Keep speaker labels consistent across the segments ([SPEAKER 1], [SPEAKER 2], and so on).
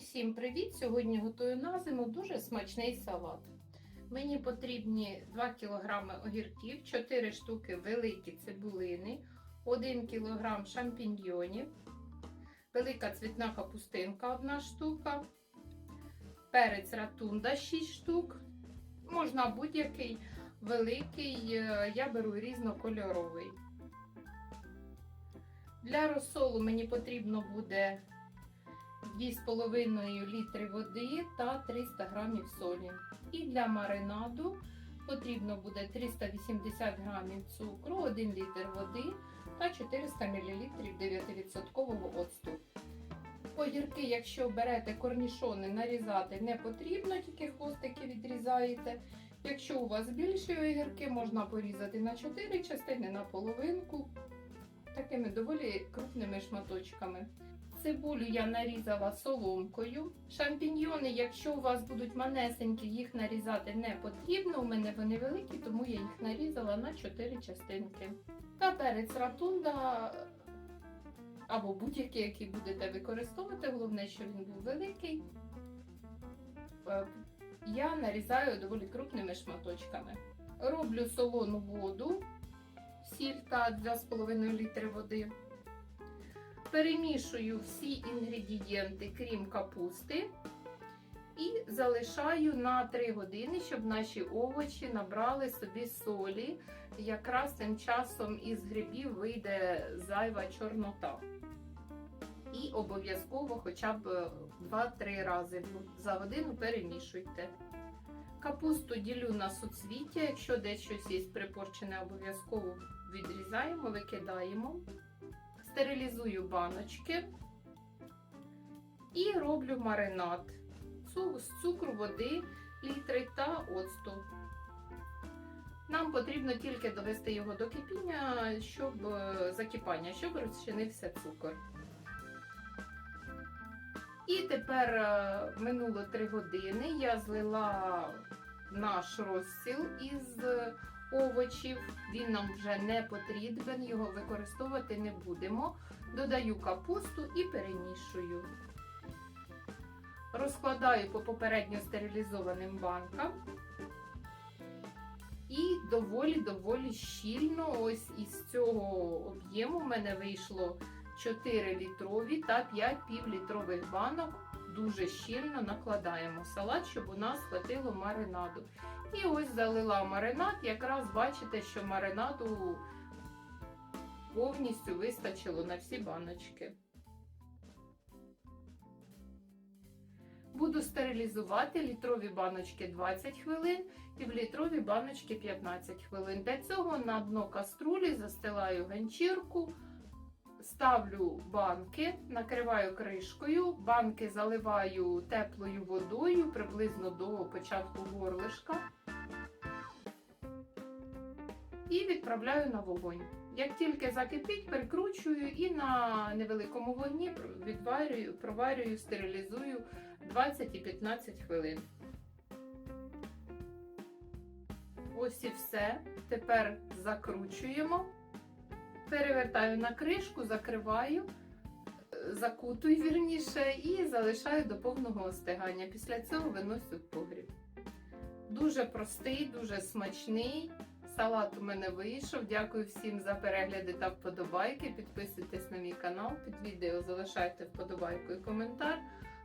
[SPEAKER 1] Усім привіт! Сьогодні готую на зиму дуже смачний салат. Мені потрібні 2 кг огірків, 4 штуки великі цибулини, 1 кг шампіньйонів, велика цвітна капустинка 1 штука, перець ратунда 6 штук. Можна будь-який великий, е, я беру різнокольоровий. Для розсолу мені потрібно буде 2,5 літри води та 300 грамів солі. І для маринаду потрібно буде 380 грамів цукру, 1 літр води та 400 мл 9% оцту. Огірки, якщо берете корнішони, нарізати не потрібно, тільки хвостики відрізаєте. Якщо у вас більші огірки, можна порізати на 4 частини на половинку, такими доволі крупними шматочками. Цибулю я нарізала соломкою. Шампіньйони, якщо у вас будуть манесенькі, їх нарізати не потрібно. У мене вони великі, тому я їх нарізала на 4 частинки. Та перець ратунда або будь-який, який будете використовувати, головне, щоб він був великий. Е, Я нарізаю доволі крупними шматочками. Роблю солону воду, сіль та 2,5 літри води. Перемішую всі інгредієнти, крім капусти, і залишаю на 3 години, щоб наші овочі набрали собі солі. Якраз тим часом із грибів вийде зайва чорнота. І обов'язково хоча б 2-3 рази за годину перемішуйте. Капусту ділю на суцвіття, якщо десь щось є припорчене, обов'язково відрізаємо, викидаємо стерилізую баночки і роблю маринад з цукру, води, літри та оцту. Нам потрібно тільки довести його до кипіння, щоб закипання, щоб розчинився цукор. І тепер е, минуло 3 години. Я злила наш розсіл із овочів, він нам вже не потрібен, його використовувати не будемо. Додаю капусту і перемішую. Розкладаю по попередньо стерилізованим банкам. І доволі-доволі щільно, ось із цього об'єму в мене вийшло 4 літрові та 5 півлітрових банок. Дуже щільно накладаємо салат, щоб у нас хватило маринаду. І ось залила маринад, якраз бачите, що маринаду повністю вистачило на всі баночки. Буду стерилізувати літрові баночки 20 хвилин, півлітрові баночки 15 хвилин. Для цього на дно каструлі застилаю ганчірку, ставлю банки, накриваю кришкою, банки заливаю теплою водою приблизно до початку горлишка і відправляю на вогонь. Як тільки закипить, перекручую і на невеликому вогні відварюю, проварюю, стерилізую 20 і 15 хвилин. Ось і все. Тепер закручуємо, перевертаю на кришку, закриваю, закутую вірніше і залишаю до повного остигання. Після цього виносю в погріб. Дуже простий, дуже смачний. Салат у мене вийшов. Дякую всім за перегляди та вподобайки. Підписуйтесь на мій канал, під відео залишайте вподобайку і коментар.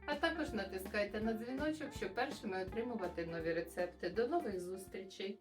[SPEAKER 1] А також натискайте на дзвіночок, щоб першими отримувати нові рецепти. До нових зустрічей!